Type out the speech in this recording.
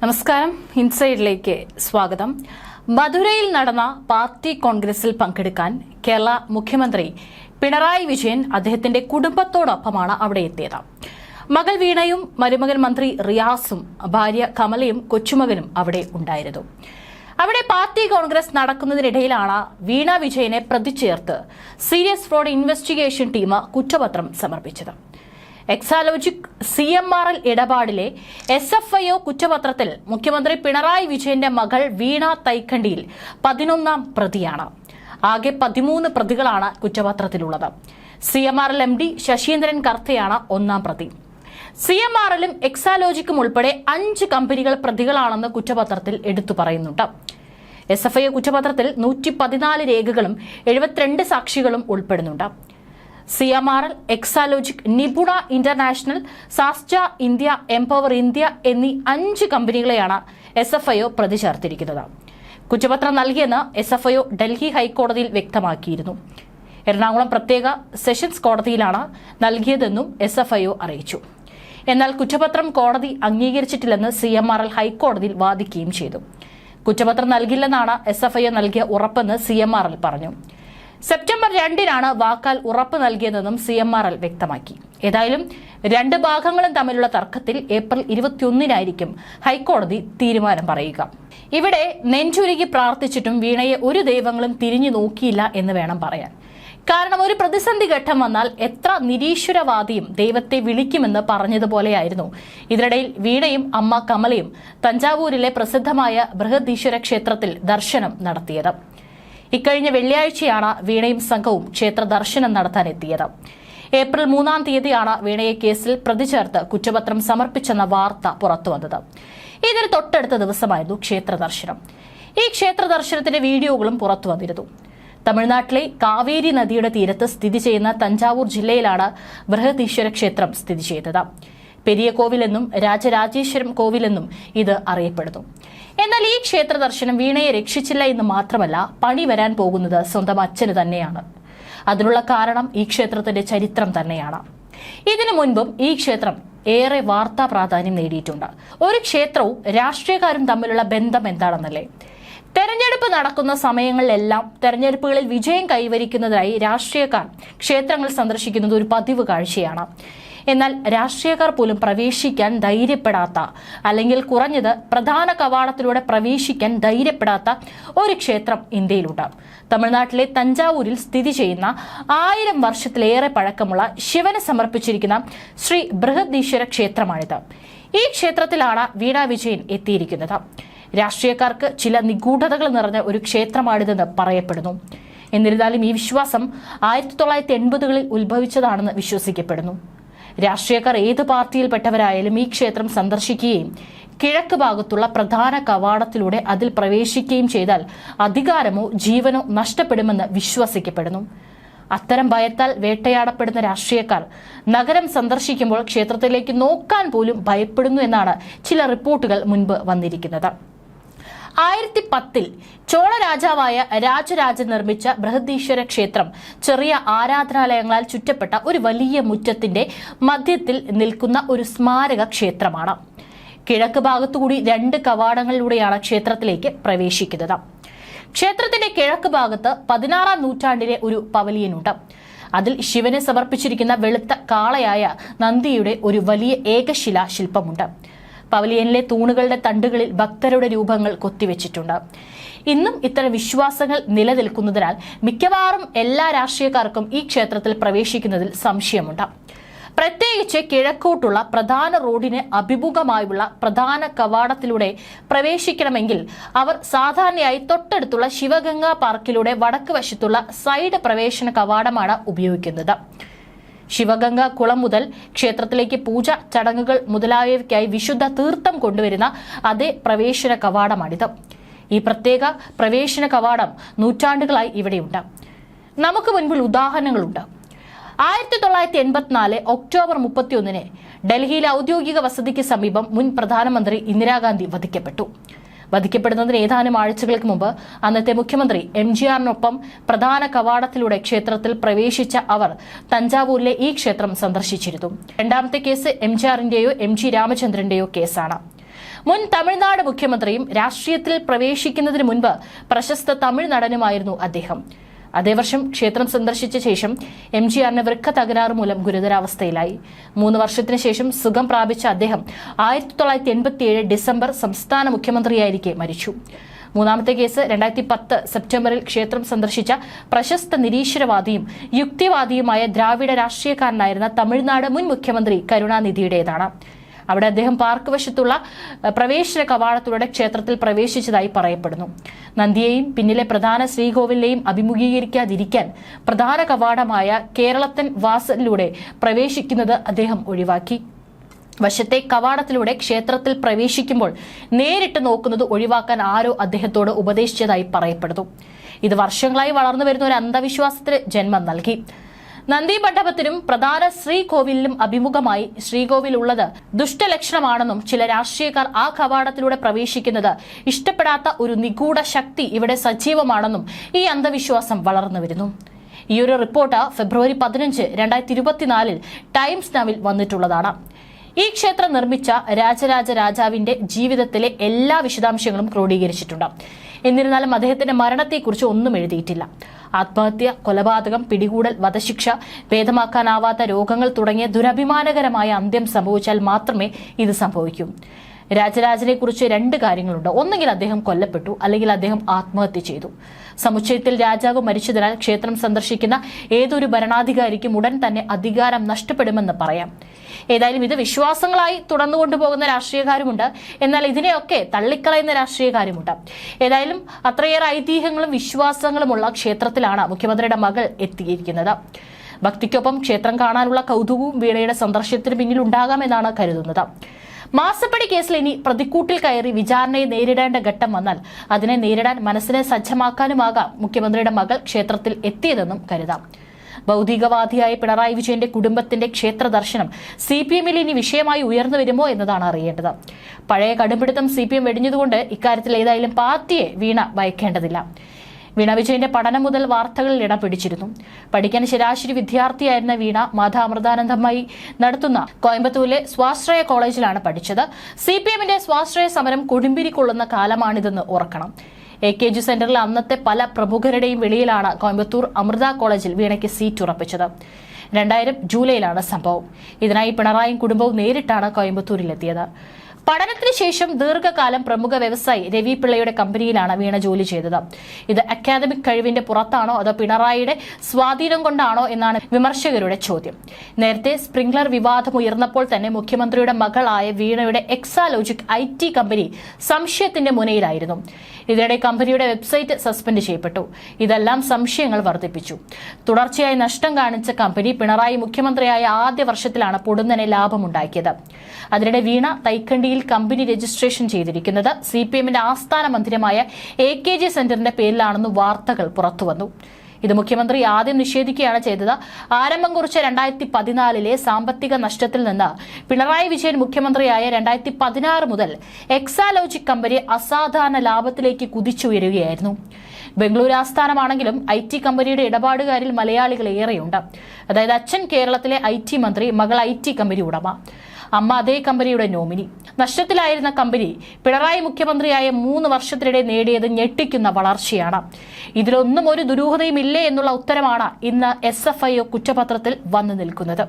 നമസ്കാരം. ഇൻസൈഡിലേക്ക് സ്വാഗതം. മധുരയിൽ നടന്ന പാർട്ടി കോൺഗ്രസിൽ പങ്കെടുക്കാൻ കേരള മുഖ്യമന്ത്രി പിണറായി വിജയൻ അദ്ദേഹത്തിന്റെ കുടുംബത്തോടൊപ്പമാണ് അവിടെ എത്തിയത്. മകൾ വീണയും മരുമകൻ മന്ത്രി റിയാസും ഭാര്യ കമലയും കൊച്ചുമകനും അവിടെ ഉണ്ടായിരുന്നു. അവിടെ പാർട്ടി കോൺഗ്രസ് നടക്കുന്നതിനിടയിലാണ് വീണ വിജയനെ പ്രതി ചേർത്ത് സീരിയസ് ഫ്രോഡ് ഇൻവെസ്റ്റിഗേഷൻ ടീം കുറ്റപത്രം സമർപ്പിച്ചത്. Exalogic C M R L ഇടപാടിലെ S F I O കുറ്റപത്രത്തിൽ മുഖ്യമന്ത്രി പിണറായി വിജയന്റെ മകൾ വീണ തൈക്കണ്ടിയിൽ പതിനൊന്നാം പ്രതിയാണ്. ആകെ പതിമൂന്ന് പ്രതികളാണ് കുറ്റപത്രത്തിലുള്ളത്. C M R L M D Saseendran കർത്തയാണ് ഒന്നാം പ്രതി. സി എം ആർ എല്ലും എക്സാലോജിക്കും ഉൾപ്പെടെ അഞ്ച് കമ്പനികൾ പ്രതികളാണെന്ന് കുറ്റപത്രത്തിൽ എടുത്തു പറയുന്നുണ്ട്. എസ് എഫ് ഐ കുറ്റപത്രത്തിൽ നൂറ്റി പതിനാല് രേഖകളും എഴുപത്തിരണ്ട് സാക്ഷികളും ഉൾപ്പെടുന്നുണ്ട്. C M R L Exalogic Nipuna international സാസ്റ്റ India empower India എന്നീ അഞ്ച് കമ്പനികളെയാണ് എസ് എഫ് ഐ ഒ പ്രതി ചേർത്തിരിക്കുന്നത് കുറ്റപത്രം നൽകിയെന്ന് S F I O Delhi ഹൈക്കോടതിയിൽ വ്യക്തമാക്കിയിരുന്നു. എറണാകുളം പ്രത്യേക സെഷൻസ് കോടതിയിലാണ് നൽകിയതെന്നും എസ് എഫ് ഐ ഒ അറിയിച്ചു. എന്നാൽ കുറ്റപത്രം കോടതി അംഗീകരിച്ചിട്ടില്ലെന്ന് സി എം ആർ എൽ ഹൈക്കോടതിയിൽ വാദിക്കുകയും ചെയ്തു. കുറ്റപത്രം നൽകില്ലെന്നാണ് എസ് എഫ് ഐ ഒ നൽകിയ ഉറപ്പെന്ന് സി എം ആർ എൽ പറഞ്ഞു. സെപ്റ്റംബർ രണ്ടിനാണ് വാക്കാൽ ഉറപ്പ് നൽകിയതെന്നും സി എം ആർ എൽ വ്യക്തമാക്കി. ഏതായാലും രണ്ട് ഭാഗങ്ങളും തമ്മിലുള്ള തർക്കത്തിൽ ഏപ്രിൽ ഇരുപത്തിയൊന്നിനായിരിക്കും ഹൈക്കോടതി തീരുമാനം പറയുക. ഇവിടെ നെഞ്ചുരുകി പ്രാർത്ഥിച്ചിട്ടും വീണയെ ഒരു ദൈവങ്ങളും തിരിഞ്ഞു നോക്കിയില്ല എന്ന് വേണം പറയാൻ. കാരണം ഒരു പ്രതിസന്ധി ഘട്ടം വന്നാൽ എത്ര നിരീശ്വരവാദിയും ദൈവത്തെ വിളിക്കുമെന്ന് പറഞ്ഞതുപോലെയായിരുന്നു. ഇതിനിടയിൽ വീണയും അമ്മ കമലയും തഞ്ചാവൂരിലെ പ്രസിദ്ധമായ ബൃഹദീശ്വര ക്ഷേത്രത്തിൽ ദർശനം നടത്തിയത്. ഇക്കഴിഞ്ഞ വെള്ളിയാഴ്ചയാണ് വീണയും സംഘവും ക്ഷേത്ര ദർശനം നടത്താനെത്തിയത്. ഏപ്രിൽ മൂന്നാം തീയതിയാണ് വീണയെ കേസിൽ പ്രതി ചേർത്ത് കുറ്റപത്രം സമർപ്പിച്ചെന്ന വാർത്ത പുറത്തുവന്നത്. ഇതിന് തൊട്ടടുത്ത ദിവസമായിരുന്നു ക്ഷേത്ര ദർശനം. ഈ ക്ഷേത്ര ദർശനത്തിന്റെ വീഡിയോകളും പുറത്തു വന്നിരുന്നു തമിഴ്നാട്ടിലെ കാവേരി നദിയുടെ തീരത്ത് സ്ഥിതി ചെയ്യുന്ന തഞ്ചാവൂർ ജില്ലയിലാണ് ബൃഹദീശ്വര ക്ഷേത്രം സ്ഥിതി ചെയ്തത്. പെരിയ കോവിലെന്നും രാജരാജേശ്വരം കോവിലെന്നും ഇത് അറിയപ്പെടുന്നു. എന്നാൽ ഈ ക്ഷേത്ര ദർശനം വീണയെ രക്ഷിച്ചില്ല എന്ന് മാത്രമല്ല പണി വരാൻ പോകുന്നത് സ്വന്തം അച്ഛന് തന്നെയാണ്. അതിനുള്ള കാരണം ഈ ക്ഷേത്രത്തിന്റെ ചരിത്രം തന്നെയാണ്. ഇതിനു മുൻപും ഈ ക്ഷേത്രം ഏറെ വാർത്താ പ്രാധാന്യം നേടിയിട്ടുണ്ട്. ഒരു ക്ഷേത്രവും രാഷ്ട്രീയക്കാരും തമ്മിലുള്ള ബന്ധം എന്താണെന്നല്ലേ? തെരഞ്ഞെടുപ്പ് നടക്കുന്ന സമയങ്ങളിലെല്ലാം തെരഞ്ഞെടുപ്പുകളിൽ വിജയം കൈവരിക്കുന്നതായി രാഷ്ട്രീയക്കാർ ക്ഷേത്രങ്ങൾ സന്ദർശിക്കുന്നത് ഒരു പതിവ് കാഴ്ചയാണ്. എന്നാൽ രാഷ്ട്രീയക്കാർ പോലും പ്രവേശിക്കാൻ ധൈര്യപ്പെടാത്ത അല്ലെങ്കിൽ കുറഞ്ഞത് പ്രധാന കവാടത്തിലൂടെ പ്രവേശിക്കാൻ ധൈര്യപ്പെടാത്ത ഒരു ക്ഷേത്രം ഇന്ത്യയിലുണ്ട്. തമിഴ്നാട്ടിലെ തഞ്ചാവൂരിൽ സ്ഥിതി ചെയ്യുന്ന ആയിരം വർഷത്തിലേറെ പഴക്കമുള്ള ശിവന് സമർപ്പിച്ചിരിക്കുന്ന ശ്രീ ബൃഹദീശ്വര ക്ഷേത്രമാണിത്. ഈ ക്ഷേത്രത്തിലാണ് വീണ വിജയൻ എത്തിയിരിക്കുന്നത്. രാഷ്ട്രീയക്കാർക്ക് ചില നിഗൂഢതകൾ നിറഞ്ഞ ഒരു ക്ഷേത്രമാണിതെന്ന് പറയപ്പെടുന്നു. എന്നിരുന്നാലും ഈ വിശ്വാസം ആയിരത്തി തൊള്ളായിരത്തി എൺപതുകളിൽ ഉത്ഭവിച്ചതാണെന്ന് വിശ്വസിക്കപ്പെടുന്നു. രാഷ്ട്രീയക്കാർ ഏത് പാർട്ടിയിൽപ്പെട്ടവരായാലും ഈ ക്ഷേത്രം സന്ദർശിക്കുകയും കിഴക്ക് ഭാഗത്തുള്ള പ്രധാന കവാടത്തിലൂടെ അതിൽ പ്രവേശിക്കുകയും ചെയ്താൽ അധികാരമോ ജീവനോ നഷ്ടപ്പെടുമെന്ന് വിശ്വസിക്കപ്പെടുന്നു. അത്തരം ഭയത്താൽ വേട്ടയാടപ്പെടുന്ന രാഷ്ട്രീയക്കാർ നഗരം സന്ദർശിക്കുമ്പോൾ ക്ഷേത്രത്തിലേക്ക് നോക്കാൻ പോലും ഭയപ്പെടുന്നു എന്നാണ് ചില റിപ്പോർട്ടുകൾ മുൻപ് വന്നിരിക്കുന്നത്. ആയിരത്തി പത്തിൽ ചോള രാജാവായ രാജരാജൻ നിർമ്മിച്ച ബൃഹദീശ്വര ക്ഷേത്രം ചെറിയ ആരാധനാലയങ്ങളാൽ ചുറ്റപ്പെട്ട ഒരു വലിയ മുറ്റത്തിന്റെ മധ്യത്തിൽ നിൽക്കുന്ന ഒരു സ്മാരക ക്ഷേത്രമാണ്. കിഴക്ക് ഭാഗത്തുകൂടി രണ്ട് കവാടങ്ങളിലൂടെയാണ് ക്ഷേത്രത്തിലേക്ക് പ്രവേശിക്കുന്നത്. ക്ഷേത്രത്തിന്റെ കിഴക്ക് ഭാഗത്ത് പതിനാറാം നൂറ്റാണ്ടിലെ ഒരു പവലിയനുണ്ട്. അതിൽ ശിവനെ സമർപ്പിച്ചിരിക്കുന്ന വെളുത്ത കാളയായ നന്ദിയുടെ ഒരു വലിയ ഏകശിലാ ശില്പമുണ്ട് പവലിയനിലെ തൂണുകളുടെ തണ്ടുകളിൽ ഭക്തരുടെ രൂപങ്ങൾ കൊത്തിവെച്ചിട്ടുണ്ട്. ഇന്നും ഇത്തരം വിശ്വാസങ്ങൾ നിലനിൽക്കുന്നതിനാൽ മിക്കവാറും എല്ലാ രാഷ്ട്രീയക്കാർക്കും ഈ ക്ഷേത്രത്തിൽ പ്രവേശിക്കുന്നതിൽ സംശയമുണ്ട്. പ്രത്യേകിച്ച് കിഴക്കോട്ടുള്ള പ്രധാന റോഡിന് അഭിമുഖമായുള്ള പ്രധാന കവാടത്തിലൂടെ പ്രവേശിക്കണമെങ്കിൽ അവർ സാധാരണയായി തൊട്ടടുത്തുള്ള ശിവഗംഗാ പാർക്കിലൂടെ വടക്ക് വശത്തുള്ള സൈഡ് പ്രവേശന കവാടമാണ് ഉപയോഗിക്കുന്നത്. ശിവഗംഗ കുളം മുതൽ ക്ഷേത്രത്തിലേക്ക് പൂജ ചടങ്ങുകൾ മുതലായവയ്ക്കായി വിശുദ്ധ തീർത്ഥം കൊണ്ടുവരുന്ന അതേ പ്രവേശന കവാടമാണിത്. ഈ പ്രത്യേക പ്രവേശന കവാടം നൂറ്റാണ്ടുകളായി ഇവിടെയുണ്ട്. നമുക്ക് മുൻപിൽ ഉദാഹരണങ്ങളുണ്ട്. ആയിരത്തി തൊള്ളായിരത്തി എൺപത്തിനാല് ഒക്ടോബർ മുപ്പത്തിയൊന്നിന് ഡൽഹിയിലെ ഔദ്യോഗിക വസതിക്ക് സമീപം മുൻ പ്രധാനമന്ത്രി ഇന്ദിരാഗാന്ധി വധിക്കപ്പെട്ടു. വധിക്കപ്പെടുന്നതിന് ഏതാനും ആഴ്ചകൾക്ക് മുമ്പ് അന്നത്തെ മുഖ്യമന്ത്രി എം ജി ആറിനൊപ്പം പ്രധാന കവാടത്തിലൂടെ ക്ഷേത്രത്തിൽ പ്രവേശിച്ച അവർ തഞ്ചാവൂരിലെ ഈ ക്ഷേത്രം സന്ദർശിച്ചിരുന്നു. രണ്ടാമത്തെ കേസ് എം ജി ആറിന്റെയോ എം ജി രാമചന്ദ്രന്റെയോ കേസാണ്. മുൻ തമിഴ്നാട് മുഖ്യമന്ത്രിയും രാഷ്ട്രീയത്തിൽ പ്രവേശിക്കുന്നതിന് മുൻപ് പ്രശസ്ത തമിഴ് നടനുമായിരുന്നു അദ്ദേഹം. അതേ വർഷം ക്ഷേത്രം സന്ദർശിച്ച ശേഷം എം ജി ആറിന് വൃക്ക തകരാറ് മൂലം ഗുരുതരാവസ്ഥയിലായി. മൂന്ന് വർഷത്തിന് ശേഷം സുഖം പ്രാപിച്ച അദ്ദേഹം ആയിരത്തി തൊള്ളായിരത്തി എൺപത്തിയേഴ് ഡിസംബർ സംസ്ഥാന മുഖ്യമന്ത്രിയായിരിക്കെ മരിച്ചു. മൂന്നാമത്തെ കേസ് രണ്ടായിരത്തി പത്ത് സെപ്റ്റംബറിൽ ക്ഷേത്രം സന്ദർശിച്ച പ്രശസ്ത നിരീശ്വരവാദിയും യുക്തിവാദിയുമായ ദ്രാവിഡ രാഷ്ട്രീയക്കാരനായിരുന്ന തമിഴ്നാട് മുൻ മുഖ്യമന്ത്രി കരുണാനിധിയുടേതാണ്. അവിടെ അദ്ദേഹം പാർക്ക് വശത്തുള്ള പ്രവേശന കവാടത്തിലൂടെ ക്ഷേത്രത്തിൽ പ്രവേശിച്ചതായി പറയപ്പെടുന്നു. നന്ദിയെയും പിന്നിലെ പ്രധാന ശ്രീകോവിലെയും അഭിമുഖീകരിക്കാതിരിക്കാൻ പ്രധാന കവാടമായ കേരളത്തൻ വാസലിലൂടെ പ്രവേശിക്കുന്നത് അദ്ദേഹം ഒഴിവാക്കി. വശത്തെ കവാടത്തിലൂടെ ക്ഷേത്രത്തിൽ പ്രവേശിക്കുമ്പോൾ നേരിട്ട് നോക്കുന്നത് ഒഴിവാക്കാൻ ആരോ അദ്ദേഹത്തോട് ഉപദേശിച്ചതായി പറയപ്പെടുന്നു. ഇത് വർഷങ്ങളായി വളർന്നു വരുന്ന ഒരു അന്ധവിശ്വാസത്തിന് ജന്മം നൽകി. നന്ദി മണ്ഡപത്തിനും പ്രധാന ശ്രീകോവിലിനും അഭിമുഖമായി ശ്രീകോവിൽ ഉള്ളത് ദുഷ്ടലക്ഷണമാണെന്നും ചില രാഷ്ട്രീയക്കാർ ആ കവാടത്തിലൂടെ പ്രവേശിക്കുന്നത് ഇഷ്ടപ്പെടാത്ത ഒരു നിഗൂഢ ശക്തി ഇവിടെ സജീവമാണെന്നും ഈ അന്ധവിശ്വാസം വളർന്നു വരുന്നു. ഈ ഒരു റിപ്പോർട്ട് ഫെബ്രുവരി പതിനഞ്ച് രണ്ടായിരത്തി ഇരുപത്തിനാലിൽ ടൈംസ് നവിൽ വന്നിട്ടുള്ളതാണ്. ഈ ക്ഷേത്രം നിർമ്മിച്ച രാജരാജ രാജാവിന്റെ ജീവിതത്തിലെ എല്ലാ വിശദാംശങ്ങളും ക്രോഡീകരിച്ചിട്ടുണ്ട്. എന്നിരുന്നാലും അദ്ദേഹത്തിന്റെ മരണത്തെക്കുറിച്ച് ഒന്നും എഴുതിയിട്ടില്ല. ആത്മഹത്യ കൊലപാതകം പിടികൂടൽ വധശിക്ഷ ഭേദമാക്കാനാവാത്ത രോഗങ്ങൾ തുടങ്ങിയ ദുരഭിമാനകരമായ അന്ത്യം സംഭവിച്ചാൽ മാത്രമേ ഇത് സംഭവിക്കൂ. രാജരാജനെ കുറിച്ച് രണ്ട് കാര്യങ്ങളുണ്ട്. ഒന്നുകിൽ അദ്ദേഹം കൊല്ലപ്പെട്ടു അല്ലെങ്കിൽ അദ്ദേഹം ആത്മഹത്യ ചെയ്തു. സമുച്ചയത്തിൽ രാജാവ് മരിച്ചതിനാൽ ക്ഷേത്രം സന്ദർശിക്കുന്ന ഏതൊരു ഭരണാധികാരിക്കും ഉടൻ തന്നെ അധികാരം നഷ്ടപ്പെടുമെന്ന് പറയാം. ഏതായാലും ഇത് വിശ്വാസങ്ങളായി തുടർന്നു കൊണ്ടുപോകുന്ന രാഷ്ട്രീയക്കാരുമുണ്ട്. എന്നാൽ ഇതിനെയൊക്കെ തള്ളിക്കളയുന്ന രാഷ്ട്രീയക്കാരുമുണ്ട്. ഏതായാലും അത്രയേറെ ഐതിഹ്യങ്ങളും വിശ്വാസങ്ങളും ഉള്ള ക്ഷേത്രത്തിലാണ് മുഖ്യമന്ത്രിയുടെ മകൾ എത്തിയിരിക്കുന്നത്. ഭക്തിക്കൊപ്പം ക്ഷേത്രം കാണാനുള്ള കൗതുകവും വീണയുടെ സന്ദർശനത്തിന് പിന്നിൽ ഉണ്ടാകാമെന്നാണ് കരുതുന്നത്. മാസപ്പടി കേസിൽ ഇനി പ്രതിക്കൂട്ടിൽ കയറി വിചാരണയെ നേരിടേണ്ട ഘട്ടം വന്നാൽ അതിനെ നേരിടാൻ മനസ്സിനെ സജ്ജമാക്കാനുമാകാം മുഖ്യമന്ത്രിയുടെ മകൾ ക്ഷേത്രത്തിൽ എത്തിയതെന്നും കരുതാം. ഭൗതികവാദിയായ പിണറായി വിജയന്റെ കുടുംബത്തിന്റെ ക്ഷേത്ര ദർശനം സി പി എമ്മിൽ ഇനി വിഷയമായി ഉയർന്നു വരുമോ എന്നതാണ് അറിയേണ്ടത്. പഴയ കടുംപിടുത്തം സി പി എം വെടിഞ്ഞതുകൊണ്ട് ഇക്കാര്യത്തിൽ ഏതായാലും പാർട്ടിയെ വീണ ഭയക്കേണ്ടതില്ല. വീണ വിജയന്റെ പഠനം മുതൽ വാർത്തകളിൽ ഇടം പിടിച്ചിരുന്നു. പഠിക്കാൻ ശരാശരി വിദ്യാർത്ഥിയായിരുന്ന വീണ മാതാ അമൃതാനന്ദമായി നടത്തുന്ന കോയമ്പത്തൂരിലെ സ്വാശ്രയ കോളേജിലാണ് പഠിച്ചത്. സി പി എമ്മിന്റെ സ്വാശ്രയ സമരം കൊടുമ്പിരിക്കൊള്ളുന്ന കാലമാണിതെന്ന് ഉറക്കണം എ കെ ജി സെന്ററിൽ അന്നത്തെ പല പ്രമുഖരുടെയും വെളിയിലാണ് കോയമ്പത്തൂർ അമൃത കോളേജിൽ വീണയ്ക്ക് സീറ്റ് ഉറപ്പിച്ചത്. രണ്ടായിരം ജൂലൈയിലാണ് സംഭവം. ഇതിനായി പിണറായും കുടുംബവും നേരിട്ടാണ് കോയമ്പത്തൂരിലെത്തിയത്. പഠനത്തിന് ശേഷം ദീർഘകാലം പ്രമുഖ വ്യവസായി രവി പിള്ളയുടെ കമ്പനിയിലാണ് വീണ ജോലി ചെയ്തത്. ഇത് അക്കാദമിക് കഴിവിന്റെ പുറത്താണോ അതോ പിണറായിയുടെ സ്വാധീനം കൊണ്ടാണോ എന്നാണ് വിമർശകരുടെ ചോദ്യം. നേരത്തെ സ്പ്രിംഗ്ലർ വിവാദം ഉയർന്നപ്പോൾ തന്നെ മുഖ്യമന്ത്രിയുടെ മകളായ വീണയുടെ എക്സാലോജിക് ഐ ടി കമ്പനി സംശയത്തിന്റെ മുനയിലായിരുന്നു. ഇതിനിടെ കമ്പനിയുടെ വെബ്സൈറ്റ് സസ്പെൻഡ് ചെയ്യപ്പെട്ടു. ഇതെല്ലാം സംശയങ്ങൾ വർദ്ധിപ്പിച്ചു. തുടർച്ചയായി നഷ്ടം കാണിച്ച കമ്പനി പിണറായി മുഖ്യമന്ത്രിയായ ആദ്യ വർഷത്തിലാണ് പൊടുന്നനെ ലാഭമുണ്ടാക്കിയത്. അതിനിടെ വീണ തൈക്കണ്ടിയിൽ കമ്പനി രജിസ്ട്രേഷൻ ചെയ്തിരിക്കുന്നത് സി പി എമ്മിന്റെ ആസ്ഥാന മന്ദിരമായ എ കെ ജി സെന്ററിന്റെ പേരിലാണെന്ന് വാർത്തകൾ പുറത്തുവന്നു. ഇത് മുഖ്യമന്ത്രി ആദ്യം നിഷേധിക്കുകയാണ് ചെയ്തത്. ആരംഭം കുറിച്ച രണ്ടായിരത്തി പതിനാലിലെ സാമ്പത്തിക നഷ്ടത്തിൽ നിന്ന് പിണറായി വിജയൻ മുഖ്യമന്ത്രിയായ രണ്ടായിരത്തി പതിനാറ് മുതൽ എക്സാലോജിക് കമ്പനി അസാധാരണ ലാഭത്തിലേക്ക് കുതിച്ചുയരുകയായിരുന്നു. ബംഗളൂരു ആസ്ഥാനമാണെങ്കിലും ഐ ടി കമ്പനിയുടെ ഇടപാടുകാരിൽ മലയാളികൾ ഏറെയുണ്ട്. അതായത് അച്ഛൻ കേരളത്തിലെ ഐ ടി മന്ത്രി മകൾ ഐ ടി കമ്പനി ഉടമ. അമ്മ അതേ കമ്പനിയുടെ നോമിനി. നഷ്ടത്തിലായിരുന്ന കമ്പനി പിണറായി മുഖ്യമന്ത്രിയായ മൂന്ന് വർഷത്തിനിടെ നേടിയത് ഞെട്ടിക്കുന്ന വളർച്ചയാണ്. ഇതിലൊന്നും ഒരു ദുരൂഹതയും ഇല്ലേ എന്നുള്ള ഉത്തരമാണ് ഇന്ന് എസ് എഫ് ഐ ഒ കുറ്റപത്രത്തിൽ വന്നു നിൽക്കുന്നത്.